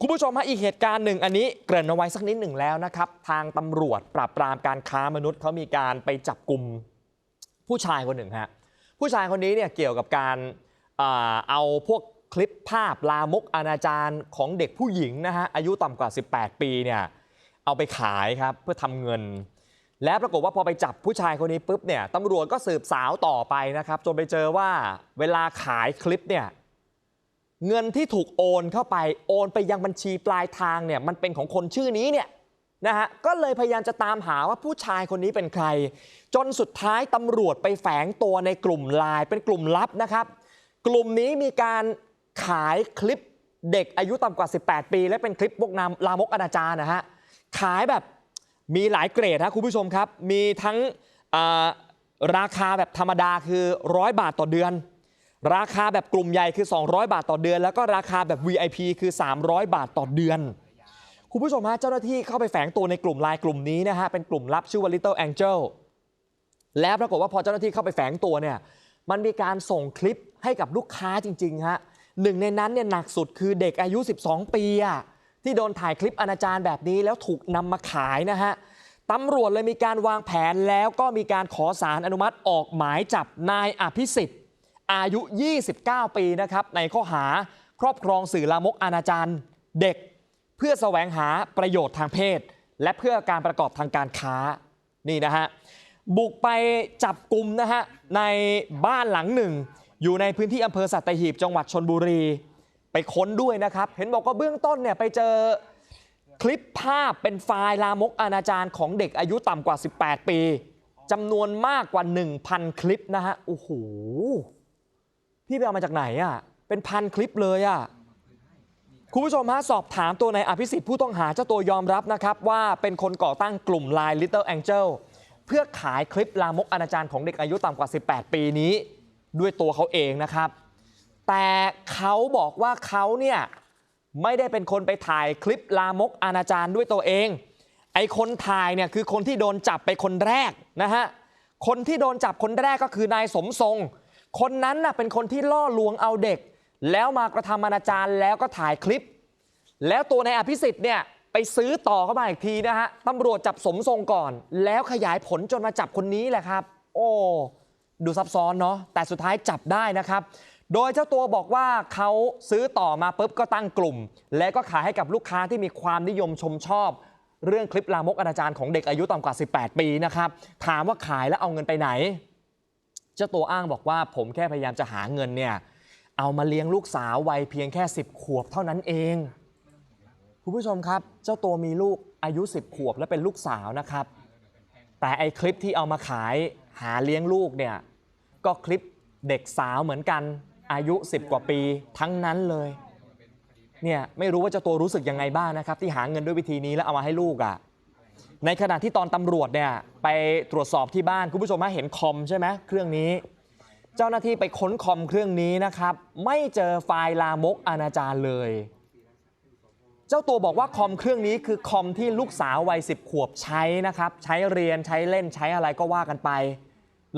คุณผู้ชมฮะอีกเหตุการณ์หนึ่งอันนี้เกริ่นเอาไว้สักนิดหนึ่งแล้วนะครับ ทางตำรวจปราบปรามการค้ามนุษย์เขามีการไปจับกลุ่มผู้ชายคนหนึ่งฮะผู้ชายคนนี้เนี่ยเกี่ยวกับการเอาพวกคลิปภาพลามกอนาจารของเด็กผู้หญิงนะฮะอายุต่ำกว่า 18 ปีเนี่ยเอาไปขายครับเพื่อทำเงิน และปรากฏว่าพอไปจับผู้ชายคนนี้ปุ๊บเนี่ยตำรวจก็สืบสาวต่อไปนะครับจนไปเจอว่าเวลาขายคลิปเนี่ย เงินที่ถูกโอนเข้าไปโอนไปยังบัญชีปลายทางเนี่ยมันเป็นของคนชื่อนี้เนี่ยนะฮะก็เลยพยายามจะตามหาว่าผู้ชายคนนี้เป็นใคร จนสุดท้ายตำรวจไปแฝงตัวในกลุ่มไลน์เป็นกลุ่มลับนะครับ กลุ่มนี้มีการขายคลิปเด็กอายุต่ำกว่า 18 ปี และเป็นคลิปพวกนามลามกอนาจารนะฮะขายแบบมีหลายเกรดนะคุณผู้ชมครับ มีทั้งราคาแบบธรรมดาคือ 100 บาทต่อเดือน ราคาแบบกลุ่มใหญ่คือ 200 บาทต่อเดือน แล้วก็ราคาแบบ VIP คือ 300 บาทต่อเดือน คุณผู้ชมฮะเจ้าหน้าที่เข้าไปแฝงตัวในกลุ่มไลน์กลุ่มนี้นะฮะเป็นกลุ่มลับชื่อว่า Little Angel แล้วปรากฏว่าพอเจ้าหน้าที่เข้าไปแฝงตัวเนี่ยมันมีการส่งคลิปให้กับลูกค้าจริงๆฮะหนึ่งในนั้นเนี่ยหนักสุดคือเด็กอายุ 12 ปีอะที่โดนถ่ายคลิปอนาจารแบบนี้แล้วถูกนำมาขายนะฮะตำรวจเลยมีการวางแผนแล้วก็มีการขอสารอนุมัติออกหมายจับนายอภิสิทธิ์ อายุ 29 ปีนะครับในข้อหาครอบครองสื่อลามกอนาจารเด็ก เพื่อแสวงหาประโยชน์ทางเพศ และเพื่อการประกอบทางการค้านี่นะฮะบุกไปจับกลุ่มนะฮะในบ้านหลังหนึ่ง อยู่ในพื้นที่อำเภอสัตหีบจังหวัดชนบุรี ไปค้นด้วยนะครับ เห็นบอกว่าเบื้องต้นเนี่ยไปเจอคลิปภาพเป็นไฟล์ลามกอนาจารของเด็กอายุต่ำกว่า 18 ปีจำนวนมากกว่า 1,000 คลิปนะฮะโอ้โห พี่ไปเอามาจากไหนอะเป็นพันคลิปเลยอะคุณผู้ชมฮะสอบถามตัวนายอภิสิทธิ์ผู้ต้องหาเจ้าตัวยอมรับนะครับว่าเป็นคนก่อตั้งกลุ่ม Line Little Angel เพื่อขายคลิปลามกอนาจารของเด็กอายุต่ำกว่า 18 ปีนี้ ด้วยตัวเขาเองนะครับ แต่เขาบอกว่าเขาเนี่ยไม่ได้เป็นคนไปถ่ายคลิปลามกอนาจารด้วยตัวเอง ไอคนถ่ายเนี่ยคือคนที่โดนจับไปคนแรกนะฮะคนที่โดนจับคนแรกก็คือนายสมทรง คนนั้นน่ะเป็นคนที่ล่อลวงเอาเด็ก แล้วมากระทำอนาจารแล้วก็ถ่ายคลิป แล้วตัวนายอภิสิทธิ์เนี่ยไปซื้อต่อเข้ามาอีกทีนะฮะตำรวจจับสมทรงก่อน แล้วขยายผลจนมาจับคนนี้แหละครับ โอ้ดูซับซ้อนเนาะแต่สุดท้ายจับได้นะครับ โดยเจ้าตัวบอกว่าเขาซื้อต่อมาปุ๊บก็ตั้งกลุ่ม และก็ขายให้กับลูกค้าที่มีความนิยมชมชอบ เรื่องคลิปลามกอนาจารของเด็กอายุต่ำกว่า 18 ปีนะครับถามว่าขายแล้วเอาเงินไปไหน เจ้าตัวอ้างบอกว่าผมแค่พยายามจะหาเงินเนี่ยเอามาเลี้ยงลูกสาววัยเพียงแค่ 10 ขวบเท่านั้นเอง คุณผู้ชมครับ เจ้าตัวมีลูกอายุ 10 ขวบและเป็นลูกสาวนะครับ แต่ไอคลิปที่เอามาขายหาเลี้ยงลูกเนี่ยก็คลิปเด็กสาวเหมือนกันอายุ 10 กว่าปีทั้งนั้นเลยเนี่ยไม่รู้ว่าเจ้าตัวรู้สึกยังไงบ้างนะครับ ที่หาเงินด้วยวิธีนี้แล้วเอามาให้ลูกอะ่ะ ในขณะที่ตอนตำรวจเนี่ยไปตรวจสอบที่บ้านคุณผู้ชมมาเห็นคอมใช่ไหมเครื่องนี้ เจ้าหน้าที่ไปค้นคอมเครื่องนี้นะครับ ไม่เจอไฟล์ลามกอนาจารเลย เจ้าตัวบอกว่าคอมเครื่องนี้คือคอมที่ลูกสาววัย10ขวบใช้นะครับ ใช้เรียนใช้เล่นใช้อะไรก็ว่ากันไป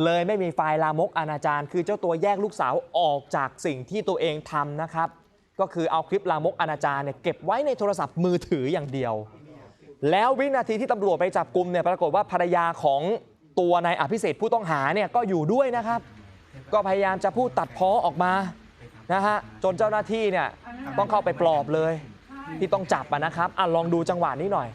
เลยไม่มีไฟล์ลามกอนาจารคือเจ้าตัวแยกลูกสาวออกจากสิ่งที่ตัวเองทำนะครับ ก็คือเอาคลิปลามกอนาจารเนี่ยเก็บไว้ในโทรศัพท์มือถืออย่างเดียว แล้ววินาทีที่ตำรวจไปจับกลุ่มเนี่ยปรากฏว่าภรรยาของตัวนายอภิเษกผู้ต้องหาเนี่ยก็อยู่ด้วยนะครับ ก็พยายามจะพูดตัดพ้อออกมานะฮะจนเจ้าหน้าที่เนี่ยต้องเข้าไปปลอบเลย ที่ต้องจับอะนะครับอะลองดูจังหวะนี้หน่อย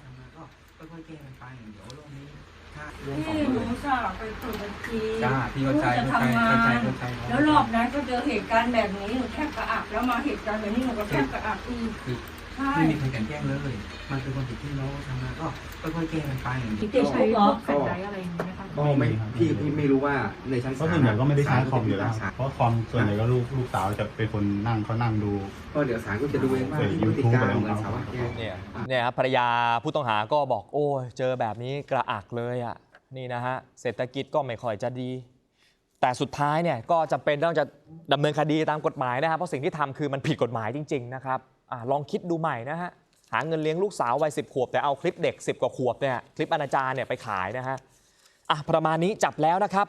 ก็ค่อยๆแก้กันไปเดี๋ยวรอบนี้ถ้าเรื่องของที่หนูสาวไปเปิดบัญชีจ้าพี่เข้าใจจะเข้าใจทำงาเข้าใจนเข้าใจแล้วรอบนั้นก็เจอเหตุการณ์แบบนี้หนูแทบกระอักแล้วมาเหตุการณ์แบบนี้หนูก็แทบกระอักอีกคือ ใช่ไม่มีใครกันแกล้งเลย มันเป็นความผิดที่เราทำมาก็ค่อยๆแก้กันไปพี่เต้ใช้พวกแฟลชไดรฟ์อะไรอย่างนี้ไหมคะก็ไม่พี่พี่ไม่รู้ว่าในชั้นเพราะศาส่ลวนใหญ่ก็ไม่ได้ใช้คอมอยู่แล้วศาลเพราะคอมส่วนใหญ่ก็ลูกลูกสาวจะเป็นคนนั่งเขานั่งดู ก็เดี๋ยวศาลก็จะดูเองว่าเปิดพฤติกรรม YouTube เหมือนสาวแกเนี่ยเนี่ยครับภรรยาผู้ต้องหาก็บอกโอ้ยเจอแบบนี้กระอักเลยอะนี่นะฮะเศรษฐกิจก็ไม่ค่อยจะดี แต่สุดท้ายเนี่ยก็จำเป็นต้องจะดำเนินคดีตามกฎหมายนะครับเพราะสิ่งที่ทำคือมันผิดกฎหมายจริง ๆ นะครับ อลองคิดดูใหม่นะฮะ หาเงินเลี้ยงลูกสาววัยสิบขวบ แต่เอาคลิปเด็ก 10 กว่าขวบเนี่ยคลิปอนาจารเนี่ยไปขายนะฮะอะประมาณนี้จับแล้วนะครับ